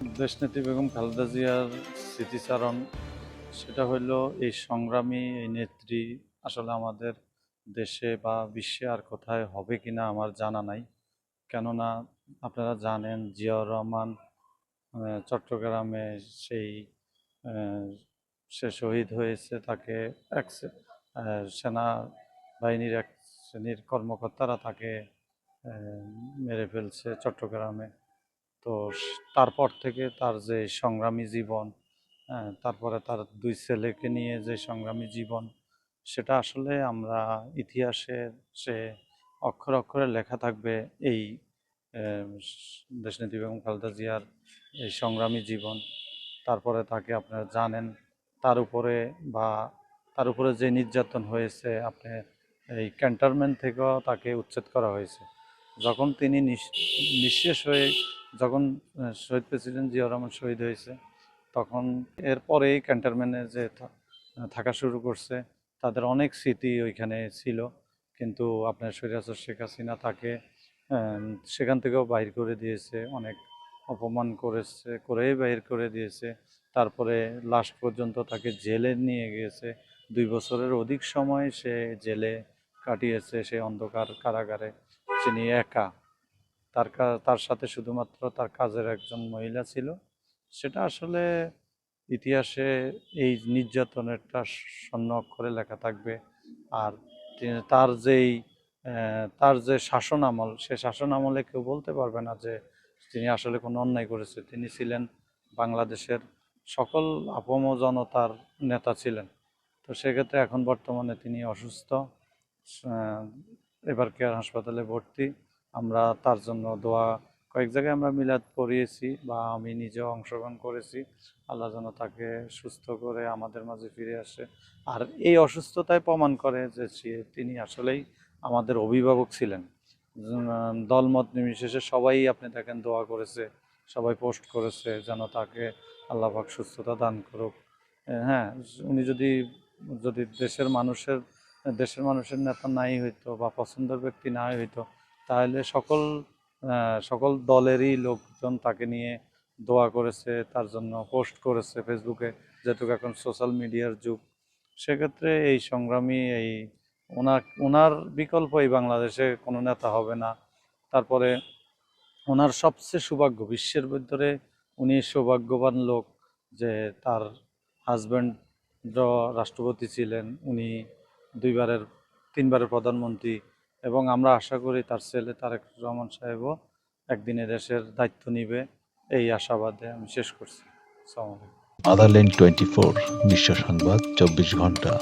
দেশনেত্রী বেগম খালেদা জিয়ার স্মৃতিচারণ, সেটা হলো এই সংগ্রামী, এই নেত্রী আসলে আমাদের দেশে বা বিশ্বে আর কোথায় হবে কিনা আমার জানা নাই। কেননা আপনারা জানেন জিয়াউর রহমান চট্টগ্রামে সেই সে শহীদ হয়েছে, তাকে এক সেনা বাহিনীর এক শ্রেণির কর্মকর্তারা তাকে মেরে ফেলছে চট্টগ্রামে। তো তারপর থেকে তার যে সংগ্রামী জীবন তারপরে তার দুই ছেলেকে নিয়ে যে সংগ্রামী জীবন, সেটা আসলে আমরা ইতিহাসে সে অক্ষর অক্ষরে লেখা থাকবে এই দেশনেত্রী বেগম খালেদা জিয়ার এই সংগ্রামী জীবন। তারপরে তাকে আপনারা জানেন, তার উপরে বা তার উপরে যে নির্যাতন হয়েছে, আপনি এই ক্যান্টনমেন্ট থেকেও তাকে উচ্ছেদ করা হয়েছে। যখন তিনি নিঃশেষ হয়ে যখন শহীদ প্রেসিডেন্ট জিয়াউর রহমান শহীদ হয়েছে, তখন এরপরেই ক্যান্টনমেন্টে যে থাকা শুরু করছে, তাদের অনেক স্মৃতি ওইখানে ছিল। কিন্তু আপনার সৈরাজর শেখ হাসিনা তাকে সেখান থেকেও বাহির করে দিয়েছে, অনেক অপমান করেছে, করেই বাহির করে দিয়েছে। তারপরে লাস্ট পর্যন্ত তাকে জেলে নিয়ে গিয়েছে। দুই বছরের অধিক সময় সে জেলে কাটিয়েছে সে অন্ধকার কারাগারে। তিনি একা। তার তার সাথে শুধুমাত্র তার কাজের একজন মহিলা ছিল। সেটা আসলে ইতিহাসে এই নির্যাতনেরটা স্বর্ণ অক্ষরে লেখা থাকবে। আর তার যেই তার যে শাসন আমল সে শাসন আমলে কেউ বলতে পারবে না যে তিনি আসলে কোনো অন্যায় করেছে। তিনি ছিলেন বাংলাদেশের সকল আপম জনতার নেতা ছিলেন। তো সেক্ষেত্রে এখন বর্তমানে তিনি অসুস্থ। এবার কেয়ার হাসপাতালে ভর্তি। আমরা তার জন্য দোয়া, কয়েক জায়গায় আমরা মিলাদ পড়িয়েছি বা আমি নিজেও অংশগ্রহণ করেছি। আল্লাহ যেন তাকে সুস্থ করে আমাদের মাঝে ফিরে আসে। আর এই অসুস্থতায় প্রমাণ করে যে তিনি আসলেই আমাদের অভিভাবক ছিলেন। দলমত নির্বিশেষে সবাই আপনি দেখেন দোয়া করেছে, সবাই পোস্ট করেছে যেন তাকে আল্লাহ সুস্থতা দান করুক। হ্যাঁ উনি যদি যদি দেশের মানুষের দেশের মানুষের নেতা নাই হইতো বা পছন্দের ব্যক্তি নাই হইতো, তাহলে সকল সকল দলেরই লোকজন তাকে নিয়ে দোয়া করেছে, তার জন্য পোস্ট করেছে ফেসবুকে যেহেতু এখন সোশ্যাল মিডিয়ার যুগ। সেক্ষেত্রে এই সংগ্রামী, এই ওনার ওনার বিকল্প এই বাংলাদেশে কোনো নেতা হবে না। তারপরে ওনার সবচেয়ে সৌভাগ্য, বিশ্বের ভিতরে উনি সৌভাগ্যবান লোক যে তার হাজব্যান্ড রাষ্ট্রপতি ছিলেন, উনি দুইবারের, তিনবারের প্রধানমন্ত্রী এবং আমরা আশা করি তার ছেলে তারেক রহমান সাহেবও একদিনে দেশের দায়িত্ব নিবে। এই আশাবাদে আমি শেষ করছি। আদারল্যান্ড টোয়েন্টি ফোর বিশ্ব সংবাদ, চব্বিশ ঘণ্টা